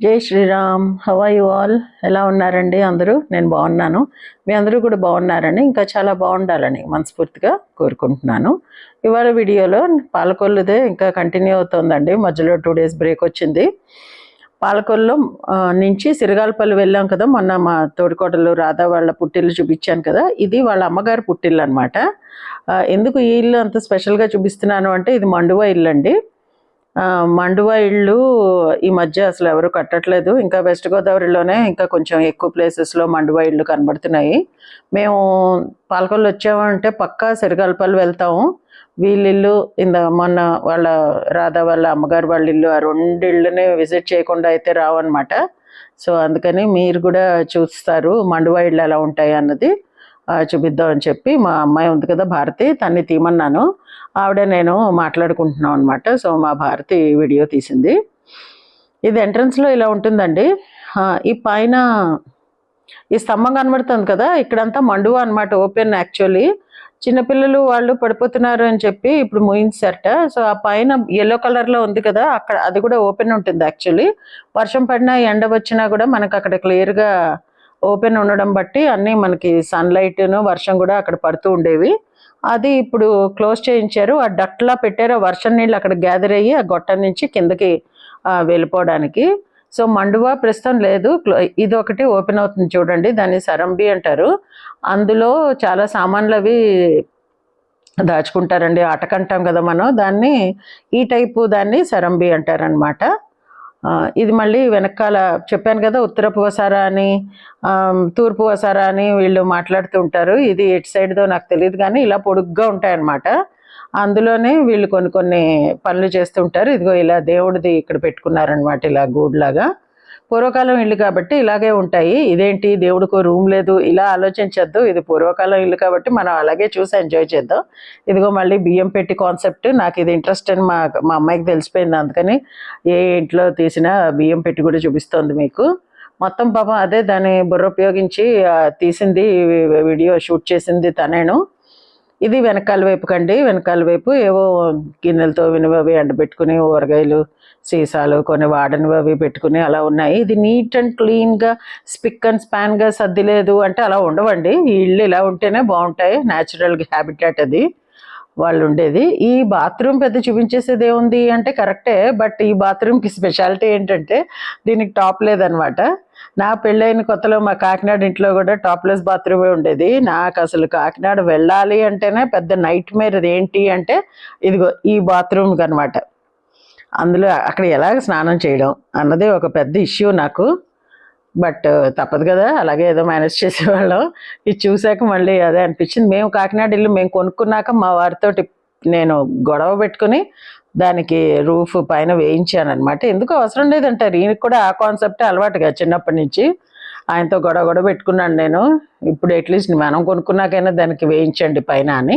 జై Sriram how you all ఎలా ఉన్నారండి అందరూ? నేను బాగున్నాను. మీ అందరూ కూడా బాగున్నారని ఇంకా చాలా బాగుండాలని మనస్ఫూర్తిగా కోరుకుంటున్నాను. ఇవాళ వీడియోలో పాలకొల్లుదే ఇంకా కంటిన్యూ అవుతోందండి. మధ్యలో టూ డేస్ బ్రేక్ వచ్చింది. పాలకొల్లు నుంచి సిరగాలపల్లి వెళ్ళాం కదా. మొన్న మా తోడికోటలు రాధా వాళ్ళ పుట్టిల్లు చూపించాను కదా. ఇది వాళ్ళ అమ్మగారి పుట్టిల్లు అనమాట ఎందుకు ఈ ఇల్లు అంత స్పెషల్గా చూపిస్తున్నాను అంటే ఇది మండువా ఇల్లు అండి మండువా ఇళ్ళు ఈ మధ్య అసలు ఎవరు కట్టట్లేదు. ఇంకా వెస్ట్ గోదావరిలోనే ఇంకా కొంచెం ఎక్కువ ప్లేసెస్లో మండువా ఇళ్ళు కనబడుతున్నాయి. మేము పాలకొల్లు వచ్చామంటే పక్కా సిరిగల్పల్లి వెళ్తాము. వీళ్ళ ఇల్లు ఇంద మొన్న వాళ్ళ రాధా వాళ్ళ అమ్మగారు వాళ్ళ ఇల్లు ఆ రెండు ఇళ్ళని విజిట్ చేయకుండా అయితే రావన్నమాట. సో అందుకని మీరు కూడా చూస్తారు మండువా ఇళ్ళు ఎలా ఉంటాయి అన్నది. చూపిద్దామని చెప్పి మా అమ్మాయి ఉంది కదా భారతి తన్ని తీమన్నాను. ఆవిడ నేను మాట్లాడుకుంటున్నాం అనమాట సో మా భారతి వీడియో తీసింది. ఇది ఎంట్రన్స్లో ఇలా ఉంటుందండి. ఈ పైన ఈ స్తంభం కనబడుతుంది కదా ఇక్కడంతా మండువా అనమాట ఓపెన్ యాక్చువల్లీ చిన్నపిల్లలు వాళ్ళు పడిపోతున్నారు అని చెప్పి ఇప్పుడు ముయించారట. సో ఆ పైన ఎల్లో కలర్లో ఉంది కదా అక్కడ అది కూడా ఓపెన్ ఉంటుంది యాక్చువల్లీ వర్షం పడినా ఎండ వచ్చినా కూడా మనకు అక్కడ క్లియర్గా ఓపెన్ ఉండడం బట్టి అన్నీ మనకి సన్లైట్ను వర్షం కూడా అక్కడ పడుతూ ఉండేవి. అది ఇప్పుడు క్లోజ్ చేయించారు. ఆ డట్లా పెట్టారు. ఆ వర్షం నీళ్ళు అక్కడ గ్యాదర్ అయ్యి ఆ గొట్టం నుంచి కిందకి వెళ్ళిపోవడానికి. సో మండువా ప్రస్తుతం లేదు. ఇది ఒకటి ఓపెన్ అవుతుంది చూడండి. దాన్ని సరంబి అంటారు. అందులో చాలా సామాన్లు అవి దాచుకుంటారండి. ఆటకంటాం కదా మనం. దాన్ని ఈ టైపు దాన్ని సరంబి అంటారనమాట ఇది మళ్ళీ వెనకాల చెప్పాను కదా ఉత్తరపు వసారా అని తూర్పు వసారా అని వీళ్ళు మాట్లాడుతూ ఉంటారు. ఇది ఎటు సైడ్దో నాకు తెలియదు కానీ ఇలా పొడుగ్గా ఉంటాయన్నమాట. అందులోనే వీళ్ళు కొన్ని కొన్ని పనులు చేస్తుంటారు ఇదిగో ఇలా దేవుడిది ఇక్కడ పెట్టుకున్నారనమాట ఇలా గూడ్లాగా. పూర్వకాలం ఇల్లు కాబట్టి ఇలాగే ఉంటాయి. ఇదేంటి? దేవుడికో రూమ్ లేదు. ఇలా ఆలోచించద్దు. ఇది పూర్వకాలం ఇల్లు కాబట్టి మనం అలాగే చూసి ఎంజాయ్ చేద్దాం. ఇదిగో మళ్ళీ బియ్యం పెట్టి కాన్సెప్ట్. నాకు ఇది ఇంట్రెస్ట్ అని మా మా అమ్మాయికి తెలిసిపోయింది. అందుకని ఏ ఇంట్లో తీసినా బియ్యం పెట్టి కూడా చూపిస్తోంది మీకు. మొత్తం పాపం అదే దాని బుర్ర ఉపయోగించి తీసింది వీడియో షూట్ చేసింది తనేను. ఇది వెనకాల వైపు కండి వెనకాల వైపు ఏవో గిన్నెలతో వినివవి ఎండబెట్టుకుని ఊరగాయలు సీసాలు కొన్ని వాడనివి అవి పెట్టుకుని అలా ఉన్నాయి. ఇది నీట్ అండ్ క్లీన్గా స్పిక్ అండ్ స్పాన్గా సర్దిలేదు అంటే అలా ఉండవండి. ఈ ఇల్లు ఇలా ఉంటేనే బాగుంటాయి. న్యాచురల్ హ్యాబిటాట్ అది. వాళ్ళు ఉండేది. ఈ బాత్రూమ్ పెద్ద చూపించేసేది ఏముంది అంటే కరెక్టే బట్ ఈ బాత్రూమ్కి స్పెషాలిటీ ఏంటంటే దీనికి టాప్ లేదనమాట. నా పెళ్ళైన కొత్తలో మా కాకినాడ ఇంట్లో కూడా టాప్లెస్ బాత్రూమే ఉండేది. నాకు అసలు కాకినాడ వెళ్ళాలి అంటేనే పెద్ద నైట్ మేర్ ఏంటి అంటే ఇదిగో ఈ బాత్రూమ్ అనమాట అందులో అక్కడ ఎలాగ స్నానం చేయడం అన్నది ఒక పెద్ద ఇష్యూ నాకు. బట్ తప్పదు కదా అలాగే ఏదో మేనేజ్ చేసేవాళ్ళం. ఇది చూశాక మళ్ళీ అదే అనిపించింది. మేము కాకినాడ ఇల్లు మేము కొనుక్కున్నాక మా వారితో నేను గొడవ పెట్టుకుని దానికి రూఫ్ పైన వేయించాను అనమాట ఎందుకు అవసరం లేదంటారు ఈయనకి కూడా ఆ కాన్సెప్ట్ అలవాటుగా చిన్నప్పటి నుంచి. ఆయనతో గొడవ గొడవ పెట్టుకున్నాను నేను. ఇప్పుడు అట్లీస్ట్ మనం కొనుక్కున్నాకైనా దానికి వేయించండి పైన అని.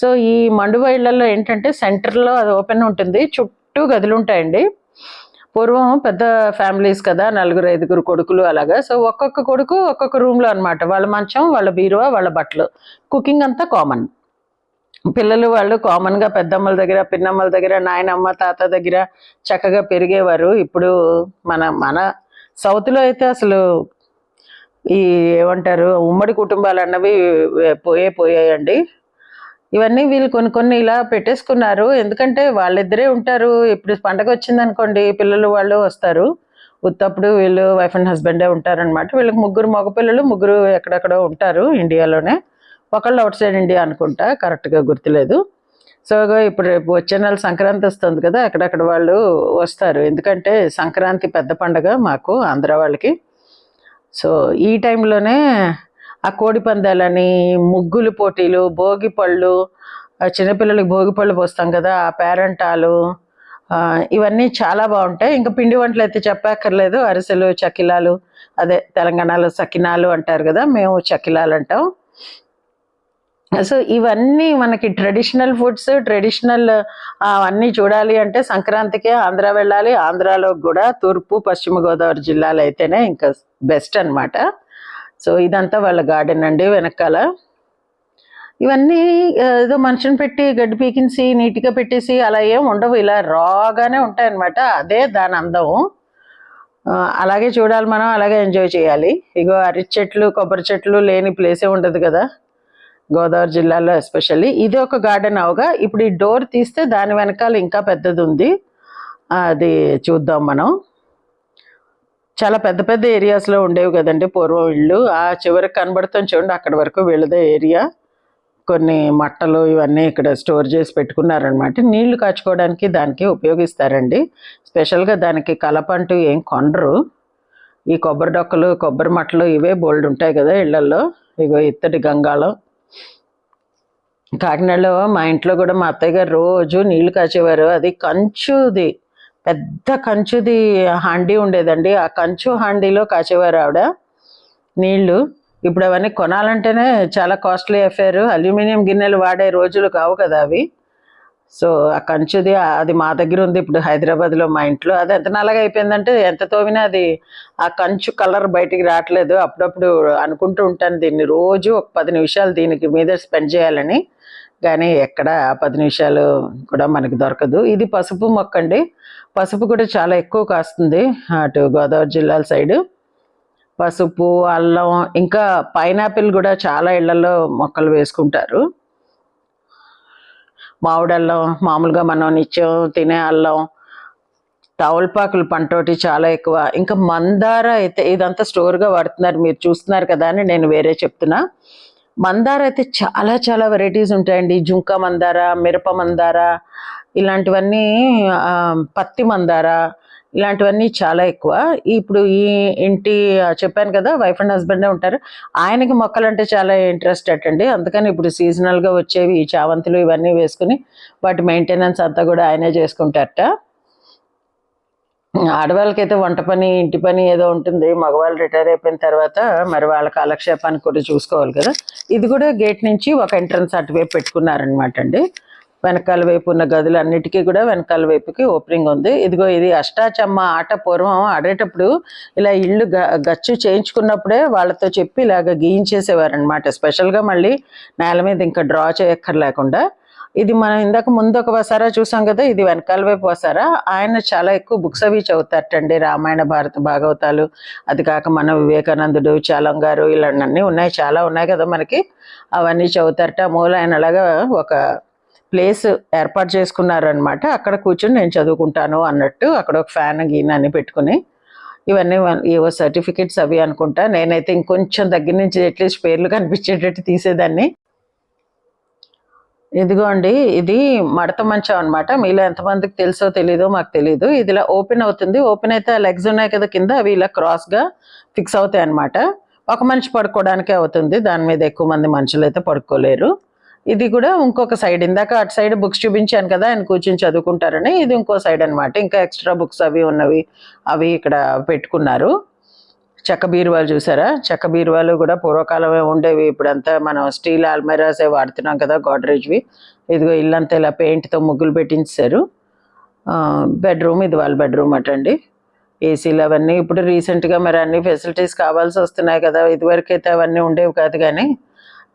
సో ఈ మండువా ఇళ్ళలో ఏంటంటే సెంటర్లో అది ఓపెన్ ఉంటుంది. చుట్టూ గదులు ఉంటాయండి. పూర్వం పెద్ద ఫ్యామిలీస్ కదా నలుగురు ఐదుగురు కొడుకులు అలాగా. సో ఒక్కొక్క కొడుకు ఒక్కొక్క రూమ్లో అనమాట వాళ్ళ మంచం వాళ్ళ బీరువా వాళ్ళ బట్టలు. కుకింగ్ అంతా కామన్ పిల్లలు వాళ్ళు కామన్గా పెద్దమ్మల దగ్గర పిన్నమ్మల దగ్గర నాయనమ్మ తాత దగ్గర చక్కగా పెరిగేవారు. ఇప్పుడు మన మన సౌత్లో అయితే అసలు ఈ ఏమంటారు ఉమ్మడి కుటుంబాలు అన్నవి పోయే పోయాయండి. ఇవన్నీ వీళ్ళు కొన్ని కొన్ని ఇలా పెట్టేసుకున్నారు. ఎందుకంటే వాళ్ళిద్దరే ఉంటారు. ఇప్పుడు పండగ వచ్చింది అనుకోండి పిల్లలు వాళ్ళు వస్తారు. ఉత్తప్పుడు వీళ్ళు వైఫ్ అండ్ హస్బెండే ఉంటారనమాట వీళ్ళకి ముగ్గురు మగపిల్లలు ముగ్గురు ఎక్కడెక్కడో ఉంటారు ఇండియాలోనే. ఒకళ్ళు అవుట్ సైడ్ ఇండియా అనుకుంటా కరెక్ట్గా గుర్తులేదు. సో ఇప్పుడు రేపు వచ్చే నెల సంక్రాంతి వస్తుంది కదా అక్కడక్కడ వాళ్ళు వస్తారు. ఎందుకంటే సంక్రాంతి పెద్ద పండగ మాకు ఆంధ్ర వాళ్ళకి. సో ఈ టైంలోనే ఆ కోడి పందాలని ముగ్గులు పోటీలు భోగి పళ్ళు చిన్నపిల్లలకి భోగి పళ్ళు పోస్తాం కదా ఆ పేరంటాలు ఇవన్నీ చాలా బాగుంటాయి. ఇంకా పిండి వంటలు అయితే చెప్పక్కర్లేదు. అరిసెలు చకిలాలు అదే తెలంగాణలో సకినాలు అంటారు కదా మేము చకిలాలు అంటాం. సో ఇవన్నీ మనకి ట్రెడిషనల్ ఫుడ్స్ ట్రెడిషనల్ అవన్నీ చూడాలి అంటే సంక్రాంతికే ఆంధ్ర వెళ్ళాలి. ఆంధ్రాలో కూడా తూర్పు పశ్చిమ గోదావరి జిల్లాలు అయితేనే ఇంకా బెస్ట్ అన్నమాట. సో ఇదంతా వాళ్ళ గార్డెన్ అండి వెనకాల. ఇవన్నీ ఏదో మనిషిని పెట్టి గడ్డి పీకించి నీట్గా పెట్టేసి అలా ఏం ఉండవు. ఇలా రాగానే ఉంటాయన్నమాట. అదే దాని అందం. అలాగే చూడాలి మనం అలాగే ఎంజాయ్ చేయాలి. ఇగో అరటి చెట్లు కొబ్బరి చెట్లు లేని ప్లేసే ఉండదు కదా. గోదావరి జిల్లాలో ఎస్పెషల్లీ ఇది ఒక గార్డెన్ అవగా ఇప్పుడు ఈ డోర్ తీస్తే దాని వెనకాల ఇంకా పెద్దది ఉంది అది చూద్దాం మనం. చాలా పెద్ద పెద్ద ఏరియాస్లో ఉండేవి కదండి పూర్వం ఇళ్ళు. ఆ చివరికి కనబడుతుంది చూడండి అక్కడ వరకు వెళ్ళదే ఏరియా కొన్ని మట్టలు ఇవన్నీ ఇక్కడ స్టోర్ చేసి పెట్టుకున్నారనమాట నీళ్ళు కాచుకోవడానికి దానికి ఉపయోగిస్తారండి. స్పెషల్గా దానికి కలప అంటూ ఏం కొనరు ఈ కొబ్బరి డొక్కలు కొబ్బరి మట్టలు ఇవే బోల్డ్ ఉంటాయి కదా ఇళ్ళల్లో. ఇగో ఇత్తడి గంగాళం. కాకినాడలో మా ఇంట్లో కూడా మా అత్తయ్య గారు రోజు నీళ్ళు కాచేవారు. అది కంచుది పెద్ద కంచుది హాండీ ఉండేదండి. ఆ కంచు హాండీలో కాచేవారు ఆవిడ నీళ్ళు. ఇప్పుడు అవన్నీ కొనాలంటేనే చాలా కాస్ట్లీ అఫేరు అల్యూమినియం గిన్నెలు వాడే రోజులు కావు కదా అవి. సో ఆ కంచుది అది మా దగ్గర ఉంది. ఇప్పుడు హైదరాబాద్లో మా ఇంట్లో. అది ఎంత నల్లగా అయిపోయిందంటే ఎంత తోమినా అది ఆ కంచు కలర్ బయటికి రావట్లేదు. అప్పుడప్పుడు అనుకుంటూ ఉంటాను దీన్ని రోజు ఒక పది నిమిషాలు దీనికి మీద స్పెండ్ చేయాలని. కానీ ఎక్కడ ఆ పది నిమిషాలు కూడా మనకి దొరకదు. ఇది పసుపు మొక్క అండి. పసుపు కూడా చాలా ఎక్కువ కాస్తుంది అటు గోదావరి జిల్లాల సైడు. పసుపు అల్లం ఇంకా పైనాపిల్ కూడా చాలా ఇళ్ళలో మొక్కలు వేసుకుంటారు. మామిడి మామూలుగా మనం నిత్యం తినే అల్లం తవలపాకులు పంటోటి చాలా ఎక్కువ. ఇంకా మందార అయితే ఇదంతా స్టోర్గా వాడుతున్నారు. మీరు చూస్తున్నారు కదా అని నేను వేరే చెప్తున్నా. మందార అయితే చాలా చాలా వెరైటీస్ ఉంటాయండి. జుంక మందార మిరప మందార ఇలాంటివన్నీ పత్తి మందార ఇలాంటివన్నీ చాలా ఎక్కువ. ఇప్పుడు ఈ ఇంటి చెప్పాను కదా వైఫ్ అండ్ హస్బెండే ఉంటారు. ఆయనకి మొక్కలు అంటే చాలా ఇంట్రెస్ట్ అండి. అందుకని ఇప్పుడు సీజనల్గా వచ్చేవి ఈ ఇవన్నీ వేసుకుని వాటి మెయింటెనెన్స్ అంతా కూడా ఆయనే చేసుకుంటారట. ఆడవాళ్ళకైతే వంట పని ఇంటి పని ఏదో ఉంటుంది. మగవాళ్ళు రిటైర్ అయిపోయిన తర్వాత మరి వాళ్ళ కాలక్షేపానికి కూడా చూసుకోవాలి కదా. ఇది కూడా గేట్ నుంచి ఒక ఎంట్రన్స్ అటువైపు పెట్టుకున్నారనమాట అండి. వెనకాల వైపు ఉన్న గదులన్నిటికీ కూడా వెనకాల వైపుకి ఓపెనింగ్ ఉంది. ఇదిగో ఇది అష్టాచమ్మ ఆట పూర్వం ఆడేటప్పుడు ఇలా ఇల్లు గ- గచ్చు చేయించుకున్నప్పుడే వాళ్ళతో చెప్పి ఇలాగ గీయించేసేవారు అనమాట స్పెషల్గా మళ్ళీ నేల మీద ఇంకా డ్రా చేయక్కర్లేకుండా. ఇది మనం ఇందాక ముందు ఒక వసారా చూసాం కదా ఇది వెనకాల వైపు వసారా? ఆయన చాలా ఎక్కువ బుక్స్ అవి చదువుతారటండి. రామాయణ భారత భాగవతాలు అది కాక మన వివేకానందుడు చాలం గారు ఇలాంటివన్నీ ఉన్నాయి. చాలా ఉన్నాయి కదా మనకి. అవన్నీ చదువుతారట. మూల ఆయన అలాగా ఒక ప్లేస్ ఏర్పాటు చేసుకున్నారు అనమాట అక్కడ కూర్చొని నేను చదువుకుంటాను అన్నట్టు అక్కడ ఒక ఫ్యాన్ గీన్ అని పెట్టుకుని ఇవన్నీ ఏవో సర్టిఫికెట్స్ అవి అనుకుంటా. నేనైతే ఇంకొంచెం దగ్గర నుంచి అట్లీస్ట్ పేర్లు కనిపించేటట్టు తీసేదాన్ని. ఇదిగో అండి ఇది మడత మంచం అనమాట మీలో ఎంతమందికి తెలుసో తెలీదో మాకు తెలీదు. ఇది ఇలా ఓపెన్ అవుతుంది. ఓపెన్ అయితే లెగ్స్ ఉన్నాయి కదా కింద అవి ఇలా క్రాస్గా ఫిక్స్ అవుతాయి అనమాట ఒక మనిషి పడుకోవడానికే అవుతుంది. దాని మీద ఎక్కువ మంది మనుషులు అయితే పడుకోలేరు. ఇది కూడా ఇంకొక సైడ్ ఇందాక అటు సైడ్ బుక్స్ చూపించాను కదా ఆయన కూర్చొని చదువుకుంటారని ఇది ఇంకో సైడ్ అన్నమాట. ఇంకా ఎక్స్ట్రా బుక్స్ అవి ఉన్నవి అవి ఇక్కడ పెట్టుకున్నారు. చెక్క బీరువాలు చూసారా? చెక్క బీరువాలు కూడా పూర్వకాలమే ఉండేవి. ఇప్పుడంతా మనం స్టీల్ ఆల్మెరాసే వాడుతున్నాం కదా గోడ్రేజ్వి. ఇదిగో ఇల్లంతా ఇలా పెయింట్తో ముగ్గులు పెట్టించారు బెడ్రూమ్ ఇది వాళ్ళ బెడ్రూమ్ అటండి. ఏసీలు అవన్నీ ఇప్పుడు రీసెంట్గా మరి అన్ని ఫెసిలిటీస్ కావాల్సి వస్తున్నాయి కదా. ఇదివరకైతే అయితే అవన్నీ ఉండేవి కాదు కానీ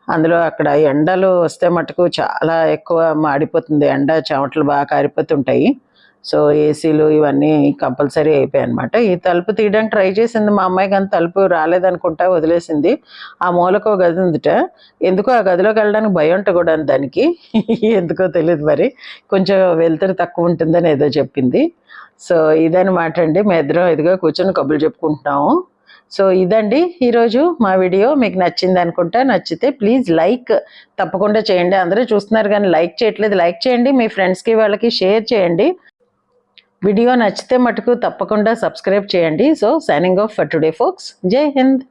అందులో అక్కడ ఎండలు వస్తే మటుకు చాలా ఎక్కువ మాడిపోతుంది. ఎండ చెమటలు బాగా కారిపోతుంటాయి. సో ఏసీలు ఇవన్నీ కంపల్సరీ అయిపోయాయి అనమాట ఈ తలుపు తీయడానికి ట్రై చేసింది మా అమ్మాయి కానీ తలుపు రాలేదనుకుంటా వదిలేసింది. ఆ మూలకు ఒక గది ఉందిట. ఎందుకో ఆ గదిలోకి వెళ్ళడానికి భయం ఉంట కూడా దానికి. ఎందుకో తెలియదు మరి. కొంచెం వెలుతురు తక్కువ ఉంటుందని ఏదో చెప్పింది. సో ఇదనమాట అండి. మేము ఇద్దరం ఇదిగో కూర్చొని కబుర్లు చెప్పుకుంటున్నాము. సో ఇదండి ఈరోజు మా వీడియో. మీకు నచ్చింది అనుకుంటా నచ్చితే ప్లీజ్ లైక్. తప్పకుండా చేయండి. అందరూ చూస్తున్నారు కానీ లైక్ చేయట్లేదు. లైక్ చేయండి. మీ ఫ్రెండ్స్కి వాళ్ళకి షేర్ చేయండి. వీడియో నచ్చితే మటుకు తప్పకుండా సబ్స్క్రైబ్ చేయండి. So signing off for today folks జై హింద్.